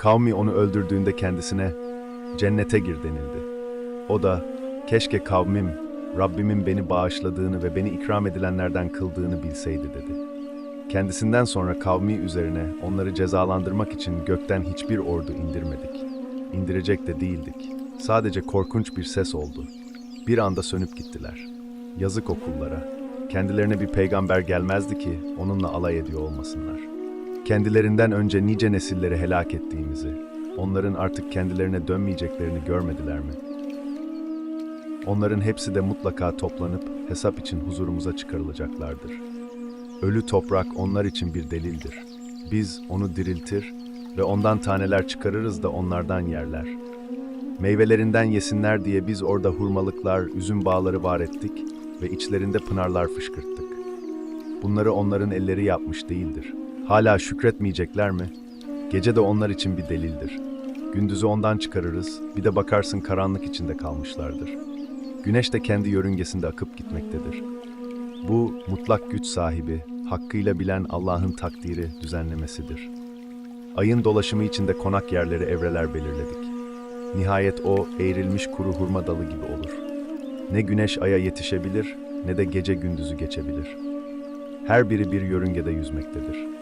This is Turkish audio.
Kavmi onu öldürdüğünde kendisine cennete gir denildi. O da keşke kavmim Rabbimin beni bağışladığını ve beni ikram edilenlerden kıldığını bilseydi dedi. Kendisinden sonra kavmi üzerine onları cezalandırmak için gökten hiçbir ordu indirmedik. İndirecek de değildik. Sadece korkunç bir ses oldu. Bir anda sönüp gittiler. Yazık okullara. Kendilerine bir peygamber gelmezdi ki onunla alay ediyor olmasınlar. Kendilerinden önce nice nesilleri helak ettiğimizi, onların artık kendilerine dönmeyeceklerini görmediler mi? Onların hepsi de mutlaka toplanıp hesap için huzurumuza çıkarılacaklardır. Ölü toprak onlar için bir delildir. Biz onu diriltir ve ondan taneler çıkarırız da onlardan yerler. Meyvelerinden yesinler diye biz orada hurmalıklar, üzüm bağları var ettik ve içlerinde pınarlar fışkırttık. Bunları onların elleri yapmış değildir. Hala şükretmeyecekler mi? Gece de onlar için bir delildir. Gündüzü ondan çıkarırız, bir de bakarsın karanlık içinde kalmışlardır. Güneş de kendi yörüngesinde akıp gitmektedir. Bu mutlak güç sahibi, hakkıyla bilen Allah'ın takdiri, düzenlemesidir. Ayın dolaşımı içinde konak yerleri evreler belirledik. Nihayet o eğrilmiş kuru hurma dalı gibi olur. Ne güneş aya yetişebilir ne de gece gündüzü geçebilir. Her biri bir yörüngede yüzmektedir.